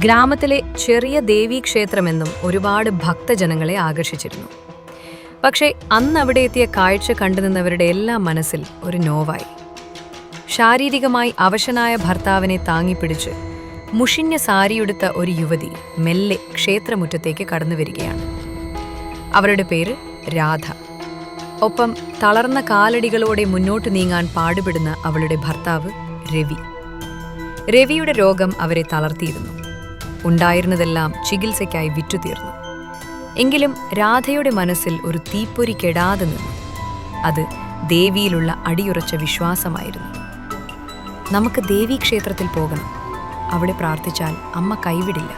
ഗ്രാമത്തിലെ ചെറിയ ദേവീക്ഷേത്രമെന്നും ഒരുപാട് ഭക്തജനങ്ങളെ ആകർഷിച്ചിരുന്നു. പക്ഷേ അന്ന് അവിടെ എത്തിയ കാഴ്ച കണ്ടുനിന്നവരുടെ എല്ലാ മനസ്സിൽ ഒരു നോവായി. ശാരീരികമായി അവശനായ ഭർത്താവിനെ താങ്ങിപ്പിടിച്ച് മുഷിഞ്ഞ സാരിയുടുത്ത ഒരു യുവതി മെല്ലെ ക്ഷേത്രമുറ്റത്തേക്ക് കടന്നു വരികയാണ്. അവരുടെ പേര് രാധ. ഒപ്പം തളർന്ന കാലടികളോടെ മുന്നോട്ട് നീങ്ങാൻ പാടുപെടുന്ന അവളുടെ ഭർത്താവ് രവി. രവിയുടെ രോഗം അവരെ തളർത്തിയിരുന്നു. ഉണ്ടായിരുന്നതെല്ലാം ചികിത്സയ്ക്കായി വിറ്റുതീർന്നു. എങ്കിലും രാധയുടെ മനസ്സിൽ ഒരു തീപ്പൊരി കെടാതെ നിന്നു. അത് ദേവിയിലുള്ള അടിയുറച്ച വിശ്വാസമായിരുന്നു. നമുക്ക് ദേവീക്ഷേത്രത്തിൽ പോകണം. അവിടെ പ്രാർത്ഥിച്ചാൽ അമ്മ കൈവിടില്ല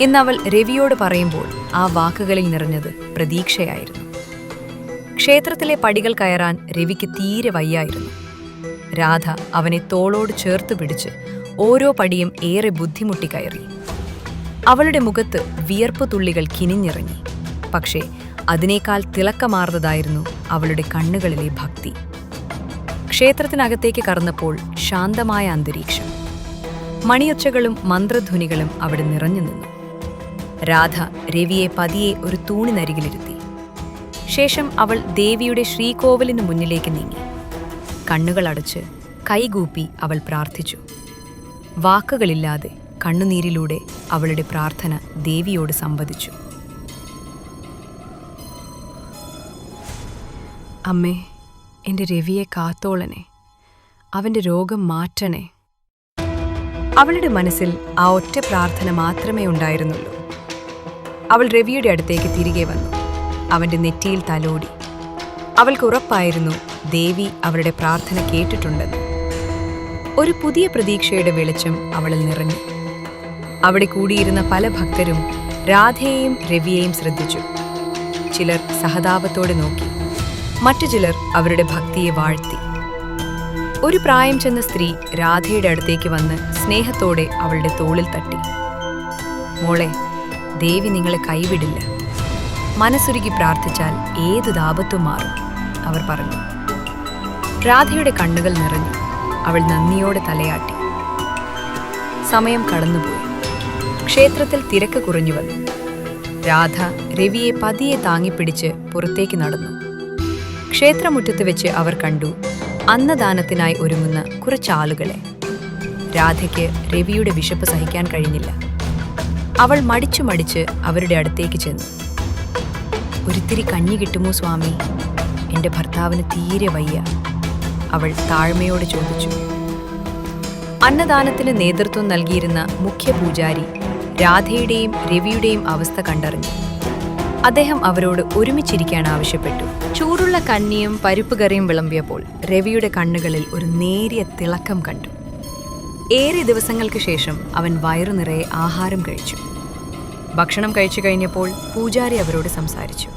എന്നവൾ രവിയോട് പറയുമ്പോൾ ആ വാക്കുകളിൽ നിറഞ്ഞത് പ്രതീക്ഷയായിരുന്നു. ക്ഷേത്രത്തിലെ പടികൾ കയറാൻ രവിക്ക് തീരെ വയ്യായിരുന്നു. രാധ അവനെ തോളോട് ചേർത്ത് പിടിച്ച് ഓരോ പടിയും ഏറെ ബുദ്ധിമുട്ടി കയറി. അവളുടെ മുഖത്ത് വിയർപ്പ് തുള്ളികൾ കിനിഞ്ഞിറങ്ങി. പക്ഷേ അതിനേക്കാൾ തിളക്കമാർന്നതായിരുന്നു അവളുടെ കണ്ണുകളിലെ ഭക്തി. ക്ഷേത്രത്തിനകത്തേക്ക് കടന്നപ്പോൾ ശാന്തമായ അന്തരീക്ഷം. മണിയൊച്ചകളും മന്ത്രധ്വനികളും അവിടെ നിറഞ്ഞു നിന്നു. രാധ രവിയെ പതിയെ ഒരു തൂണിനരികിലിരുത്തി. ശേഷം അവൾ ദേവിയുടെ ശ്രീകോവിലിന് മുന്നിലേക്ക് നീങ്ങി. കണ്ണുകളടച്ച് കൈകൂപ്പി അവൾ പ്രാർത്ഥിച്ചു. വാക്കുകളില്ലാതെ കണ്ണുനീരിലൂടെ അവളുടെ പ്രാർത്ഥന ദേവിയോട് സംവദിച്ചു. അമ്മേ എന്റെ രവിയെ കാത്തോളനെ. അവന്റെ രോഗം മാറ്റണേ. അവളുടെ മനസ്സിൽ ആ ഒറ്റ പ്രാർത്ഥന മാത്രമേ ഉണ്ടായിരുന്നുള്ളൂ. അവൾ രവിയുടെ അടുത്തേക്ക് തിരികെ വന്നു. അവന്റെ നെറ്റിയിൽ തലോടി. അവൾക്ക് ഉറപ്പായിരുന്നു ദേവി അവളുടെ പ്രാർത്ഥന കേട്ടിട്ടുണ്ടെന്ന്. ഒരു പുതിയ പ്രതീക്ഷയുടെ വെളിച്ചം അവളിൽ നിറഞ്ഞു. അവിടെ കൂടിയിരുന്ന പല ഭക്തരും രാധയെയും രവിയെയും ശ്രദ്ധിച്ചു. ചിലർ സഹതാപത്തോടെ നോക്കി. മറ്റു ചിലർ അവരുടെ ഭക്തിയെ വാഴ്ത്തി. ഒരു പ്രായം ചെന്ന സ്ത്രീ രാധയുടെ അടുത്തേക്ക് വന്ന് സ്നേഹത്തോടെ അവളുടെ തോളിൽ തട്ടി. മോളെ ദേവി നിങ്ങളെ കൈവിടില്ല. മനസ്സുരുകി പ്രാർത്ഥിച്ചാൽ ഏത് ദാപത്തും മാറും അവർ പറഞ്ഞു. രാധയുടെ കണ്ണുകൾ നിറഞ്ഞു. അവൾ നന്ദിയോടെ തലയാട്ടി. സമയം കടന്നുപോയി. ക്ഷേത്രത്തിൽ തിരക്ക് കുറഞ്ഞു വന്നു. രാധ രവിയെ പതിയെ താങ്ങിപ്പിടിച്ച് പുറത്തേക്ക് നടന്നു. ക്ഷേത്രമുറ്റത്ത് വെച്ച് അവർ കണ്ടു അന്നദാനത്തിനായി ഒരുങ്ങുന്ന കുറച്ചാളുകളെ. രാധയ്ക്ക് രവിയുടെ വിശപ്പ് സഹിക്കാൻ കഴിഞ്ഞില്ല. അവൾ മടിച്ചു മടിച്ച് അവരുടെ അടുത്തേക്ക് ചെന്നു. ഒരിത്തിരി കഞ്ഞി കിട്ടുമോ സ്വാമി? എന്റെ ഭർത്താവിന് തീരെ വയ്യ അവൾ താഴ്മയോട് ചോദിച്ചു. അന്നദാനത്തിന് നേതൃത്വം നൽകിയിരുന്ന മുഖ്യ പൂജാരി രാധയുടെയും രവിയുടെയും അവസ്ഥ കണ്ടറിഞ്ഞു. അദ്ദേഹം അവരോട് ഒരുമിച്ചിരിക്കാൻ ആവശ്യപ്പെട്ടു. ചൂടുള്ള കഞ്ഞിയും പരിപ്പ് കറിയും വിളമ്പിയപ്പോൾ രവിയുടെ കണ്ണുകളിൽ ഒരു നേരിയ തിളക്കം കണ്ടു. ഏറെ ദിവസങ്ങൾക്ക് ശേഷം അവൻ വയറു നിറയെ ആഹാരം കഴിച്ചു. ഭക്ഷണം കഴിച്ചു കഴിഞ്ഞപ്പോൾ പൂജാരി അവരോട് സംസാരിച്ചു.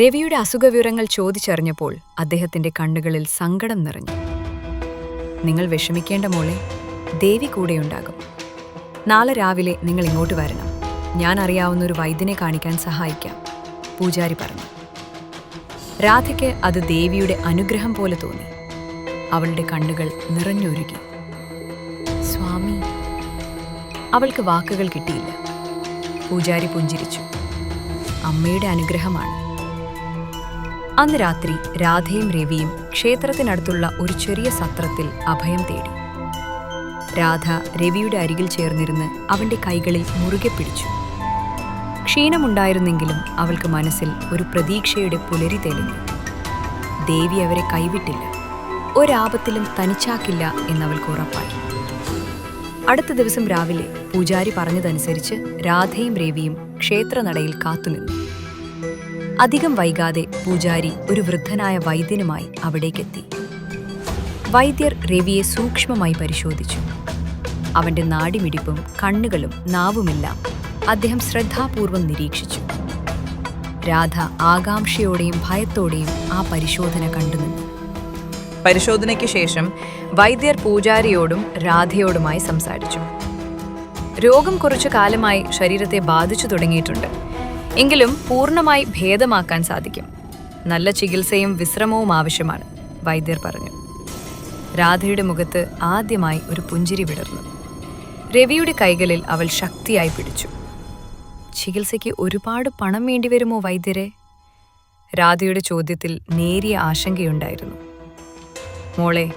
രവിയുടെ അസുഖവിവരങ്ങൾ ചോദിച്ചറിഞ്ഞപ്പോൾ അദ്ദേഹത്തിന്റെ കണ്ണുകളിൽ സങ്കടം നിറഞ്ഞു. നിങ്ങൾ വിഷമിക്കേണ്ട മോളെ ദേവി കൂടെയുണ്ടാകും. നാളെ രാവിലെ നിങ്ങൾ ഇങ്ങോട്ട് വരണം. ഞാൻ അറിയാവുന്ന ഒരു വൈദ്യനെ കാണിക്കാൻ സഹായിക്കാം. പൂജാരി പറഞ്ഞു. രാധയ്ക്ക് അത് ദേവിയുടെ അനുഗ്രഹം പോലെ തോന്നി. അവളുടെ കണ്ണുകൾ നിറഞ്ഞൊരുകി. സ്വാമി. അവൾക്ക് വാക്കുകൾ കിട്ടിയില്ല. പൂജാരി പുഞ്ചിരിച്ചു. അമ്മയുടെ അനുഗ്രഹമാണ്. അന്ന് രാത്രി രാധയും രവിയും ക്ഷേത്രത്തിനടുത്തുള്ള ഒരു ചെറിയ സത്രത്തിൽ അഭയം തേടി. രാധ രവിയുടെ അരികിൽ ചേർന്നിരുന്ന് അവന്റെ കൈകളിൽ മുറുകെ പിടിച്ചു. ക്ഷീണമുണ്ടായിരുന്നെങ്കിലും അവൾക്ക് മനസ്സിൽ ഒരു പ്രതീക്ഷയുടെ പുലരി തെളിഞ്ഞു. ദേവി അവരെ കൈവിട്ടില്ല. ഒരാപത്തിലും തനിച്ചാക്കില്ല എന്നവൾക്ക് ഉറപ്പായി. അടുത്ത ദിവസം രാവിലെ പൂജാരി പറഞ്ഞതനുസരിച്ച് രാധയും രവിയും ക്ഷേത്രനടയിൽ കാത്തുനിന്നു. അധികം വൈകാതെ പൂജാരി ഒരു വൃദ്ധനായ വൈദ്യനുമായി അവിടേക്കെത്തി. വൈദ്യർ രവിയെ സൂക്ഷ്മമായി പരിശോധിച്ചു. അവന്റെ നാടിമിടിപ്പും കണ്ണുകളും നാവുമെല്ലാം അദ്ദേഹം ശ്രദ്ധാപൂർവം നിരീക്ഷിച്ചു. രാധ ആകാംക്ഷയോടെയും ഭയത്തോടെയും ആ പരിശോധന കണ്ടുനിന്നു പരിശോധനയ്ക്ക് ശേഷം വൈദ്യർ പൂജാരിയോടും രാധയോടുമായി സംസാരിച്ചു. രോഗം കുറച്ചു കാലമായി ശരീരത്തെ ബാധിച്ചു തുടങ്ങിയിട്ടുണ്ട്. എങ്കിലും പൂർണമായി ഭേദമാക്കാൻ സാധിക്കും. നല്ല ചികിത്സയും വിശ്രമവും ആവശ്യമാണ് വൈദ്യർ പറഞ്ഞു. രാധയുടെ മുഖത്ത് ആദ്യമായി ഒരു പുഞ്ചിരി വിടർന്നു. രവിയുടെ കൈകളിൽ അവൾ ശക്തിയായി പിടിച്ചു. ചികിത്സയ്ക്ക് ഒരുപാട് പണം വേണ്ടിവരുമോ വൈദ്യരെ? രാധയുടെ ചോദ്യത്തിൽ നേരിയ ആശങ്കയുണ്ടായിരുന്നു. മോളെ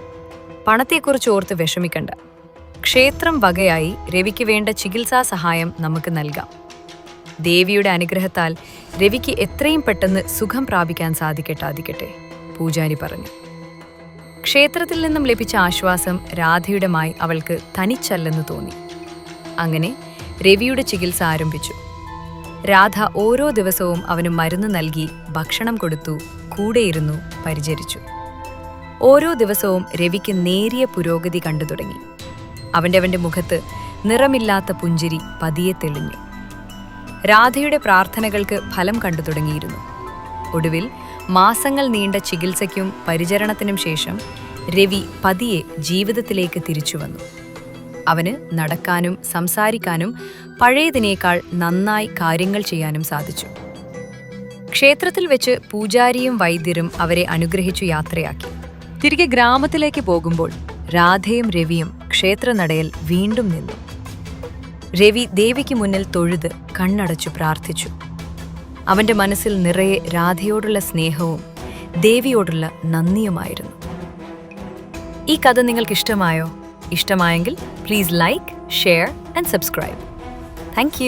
പണത്തെക്കുറിച്ച് ഓർത്ത് വിഷമിക്കണ്ട. ക്ഷേത്രം വകയായി രവിക്ക് വേണ്ട ചികിത്സാ സഹായം നമുക്ക് നൽകാം. ദേവിയുടെ അനുഗ്രഹത്താൽ രവിക്ക് എത്രയും പെട്ടെന്ന് സുഖം പ്രാപിക്കാൻ സാധിക്കട്ടാതിക്കട്ടെ പൂജാരി പറഞ്ഞു. ക്ഷേത്രത്തിൽ നിന്നും ലഭിച്ച ആശ്വാസം രാധയുടെ മായി അവൾക്ക് തനിച്ചല്ലെന്ന് തോന്നി. അങ്ങനെ രവിയുടെ ചികിത്സ ആരംഭിച്ചു. രാധ ഓരോ ദിവസവും അവന് മരുന്ന് നൽകി ഭക്ഷണം കൊടുത്തു കൂടെയിരുന്നു പരിചരിച്ചു. ഓരോ ദിവസവും രവിക്ക് നേരിയ പുരോഗതി കണ്ടു തുടങ്ങി. അവന്റെ അവന്റെ മുഖത്ത് നിറമില്ലാത്ത പുഞ്ചിരി പതിയെ തെളിഞ്ഞു. രാധയുടെ പ്രാർത്ഥനകൾക്ക് ഫലം കണ്ടു തുടങ്ങിയിരുന്നു. ഒടുവിൽ മാസങ്ങൾ നീണ്ട ചികിത്സയ്ക്കും പരിചരണത്തിനും ശേഷം രവി പതിയെ ജീവിതത്തിലേക്ക് തിരിച്ചു വന്നു. അവന് നടക്കാനും സംസാരിക്കാനും പഴയതിനേക്കാൾ നന്നായി കാര്യങ്ങൾ ചെയ്യാനും സാധിച്ചു. ക്ഷേത്രത്തിൽ വെച്ച് പൂജാരിയും വൈദ്യരും അവരെ അനുഗ്രഹിച്ചു യാത്രയാക്കി. തിരികെ ഗ്രാമത്തിലേക്ക് പോകുമ്പോൾ രാധയും രവിയും ക്ഷേത്രനടയിൽ വീണ്ടും നിന്നു. രവി ദേവിക്ക് മുന്നിൽ തൊഴുത് കണ്ണടച്ചു പ്രാർത്ഥിച്ചു. അവന്റെ മനസ്സിൽ നിറയെ രാധയോടുള്ള സ്നേഹവും ദേവിയോടുള്ള നന്ദിയുമായിരുന്നു. ഈ കഥ നിങ്ങൾക്ക് ഇഷ്ടമായോ ഇഷ്ടമായെങ്കിൽ please like share and subscribe thank